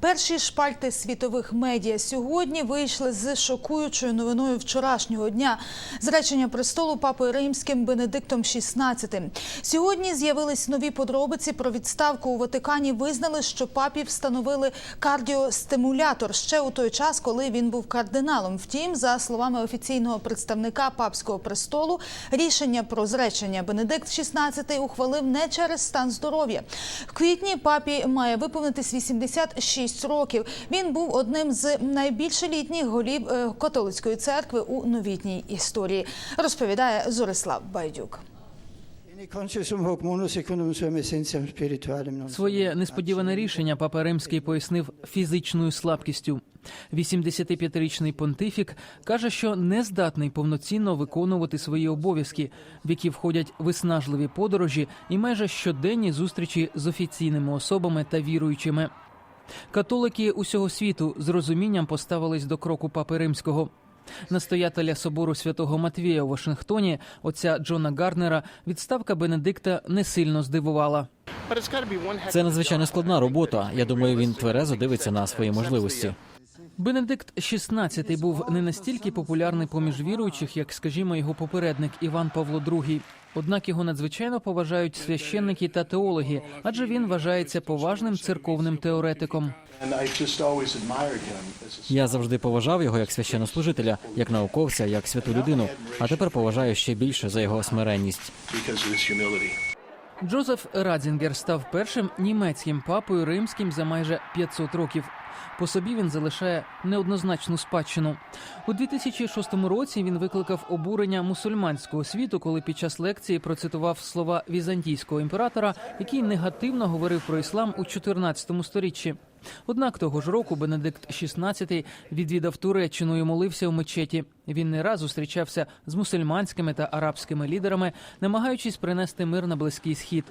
Перші шпальти світових медіа сьогодні вийшли з шокуючою новиною вчорашнього дня. Зречення престолу папою римським Бенедиктом XVI. Сьогодні з'явились нові подробиці про відставку у Ватикані. Визнали, що папі встановили кардіостимулятор ще у той час, коли він був кардиналом. Втім, за словами офіційного представника папського престолу, рішення про зречення Бенедикт XVI ухвалив не через стан здоров'я. В квітні папі має виповнитись 86 років. Він був одним з найбільш літніх голів е, католицької церкви у новітній історії. Розповідає Зорислав Байдюк. Своє несподіване рішення папа римський пояснив фізичною слабкістю. 85-річний понтифік каже, що не здатний повноцінно виконувати свої обов'язки, в які входять виснажливі подорожі і майже щоденні зустрічі з офіційними особами та віруючими. Католики усього світу з розумінням поставились до кроку папи римського. Настоятеля собору святого Матвія у Вашингтоні, отця Джона Гарнера, відставка Бенедикта не сильно здивувала. Це надзвичайно складна робота. Я думаю, він тверезо дивиться на свої можливості. Бенедикт XVI був не настільки популярний поміж віруючих, як, скажімо, його попередник Іван Павло II. Однак його надзвичайно поважають священники та теологи, адже він вважається поважним церковним теоретиком. Я завжди поважав його як священнослужителя, як науковця, як святу людину. А тепер поважаю ще більше за його смиренність. Джозеф Радзінгер став першим німецьким папою римським за майже 500 років. По собі він залишає неоднозначну спадщину. У 2006 році він викликав обурення мусульманського світу, коли під час лекції процитував слова візантійського імператора, який негативно говорив про іслам у 14 сторіччі. Однак того ж року Бенедикт XVI відвідав Туреччину і молився у мечеті. Він не раз зустрічався з мусульманськими та арабськими лідерами, намагаючись принести мир на близький схід.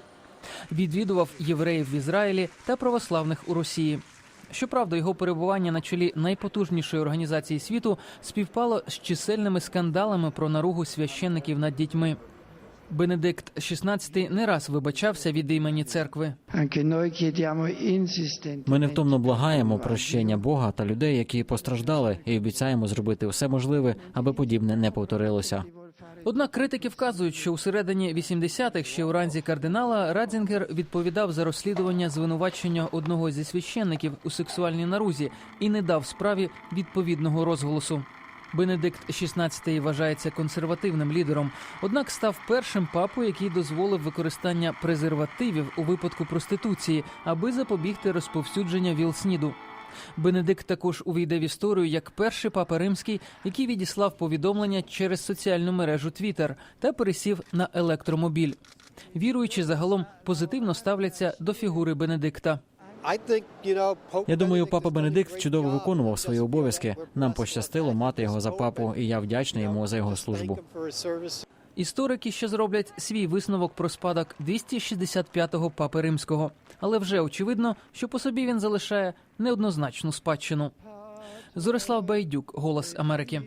Відвідував євреїв в Ізраїлі та православних у Росії. Щоправда, його перебування на чолі найпотужнішої організації світу співпало з чисельними скандалами про наругу священників над дітьми. Бенедикт XVI не раз вибачався від імені церкви. Ми невтомно благаємо прощення Бога та людей, які постраждали, і обіцяємо зробити все можливе, аби подібне не повторилося. Однак критики вказують, що у середині 80-х ще у ранзі кардинала Радзінгер відповідав за розслідування звинувачення одного зі священників у сексуальній нарузі і не дав справі відповідного розголосу. Бенедикт XVI вважається консервативним лідером, однак став першим папою, який дозволив використання презервативів у випадку проституції, аби запобігти розповсюдження ВІЛ-СНІДу. Бенедикт також увійде в історію як перший папа римський, який відіслав повідомлення через соціальну мережу Twitter та пересів на електромобіль. Віруючі загалом позитивно ставляться до фігури Бенедикта. Я думаю, папа Бенедикт чудово виконував свої обов'язки. Нам пощастило мати його за папу, і я вдячний йому за його службу. Історики ще зроблять свій висновок про спадок 265-го папи римського, але вже очевидно, що по собі він залишає неоднозначну спадщину. Зорислав Байдюк, Голос Америки.